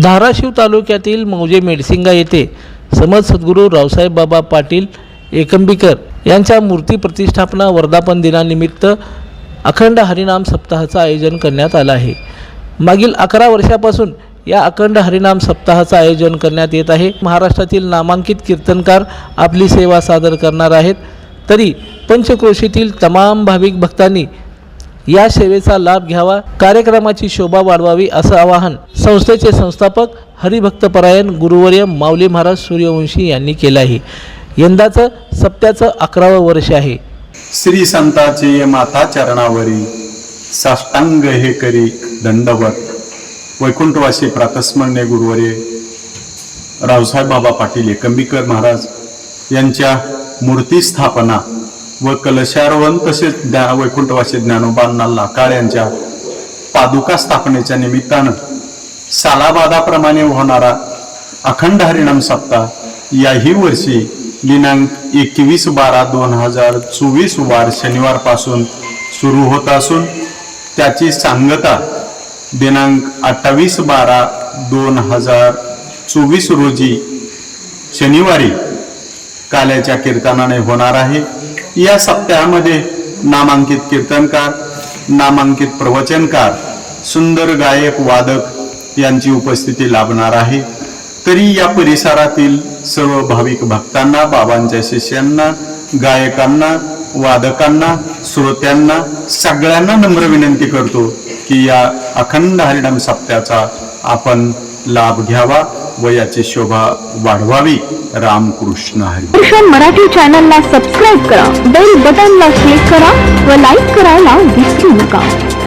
धाराशिव तालुक्यातील मौजे मेडसिंगा येथे समज सद्गुरू रावसाहेब बाबा पाटील एकंबीकर यांच्या मूर्ती प्रतिष्ठापना वर्धापन दिनानिमित्त अखंड हरिनाम सप्ताहाचं आयोजन करण्यात आलं आहे. मागील अकरा वर्षापासून या अखंड हरिनाम सप्ताहाचं आयोजन करण्यात येत आहे. महाराष्ट्रातील नामांकित कीर्तनकार आपली सेवा सादर करणार आहेत. तरी पंचक्रोशीतील तमाम भाविक भक्तांनी या सेवेचा लाभ घ्यावा कार्यक्रमाची शोभा वाढवावी असं आवाहन संस्थेचे संस्थापक हरिभक्तपरायण गुरुवर्य माऊली महाराज सूर्यवंशी यांनी केलं आहे यंदाचं सप्त्याचं अकरावं वर्ष आहे. श्री संताचे माता चरणावरी साष्टांग हे करी दंडवत. वैकुंठवासी प्रातस्मरणे गुरुवरे रावसाहेब बाबा पाटील एकंबीकर महाराज यांच्या मूर्ती स्थापना व कलशारोहण तसेच ज्ञा वैकुंठवासी ज्ञानोबांना काळ्यांच्या पादुका स्थापनेच्या निमित्तानं सालाबादाप्रमाणे होणारा अखंड हरिणाम सप्ताह याही वर्षी दिनांक एकवीस बारा दोन हजार चोवीस वार शनिवारपासून सुरू होत असून त्याची सांगता दिनांक अठ्ठावीस बारा दोन हजार चोवीस रोजी शनिवारी काल्याच्या कीर्तनाने होणार आहे. या सप्ताहामध्ये नामांकित कीर्तनकार नामांकित प्रवचनकार सुंदर गायक वादक यांची उपस्थिती लाभणार आहे. तरी या परिसरातील सर्व भाविक भक्तांना बाबांच्या शिष्यांना गायकांना वादकांना श्रोत्यांना सगळ्यांना नम्र विनंती करतो की या अखंड हरिणाम सप्त्याचा आपण लाभ घ्यावा. व याची शोभा वाढवावी. रामकृष्ण हरी. भूषण मराठी चॅनलला सबस्क्राईब करा. बेल बटनला क्लिक करा व लाईक करायला विसरू नका.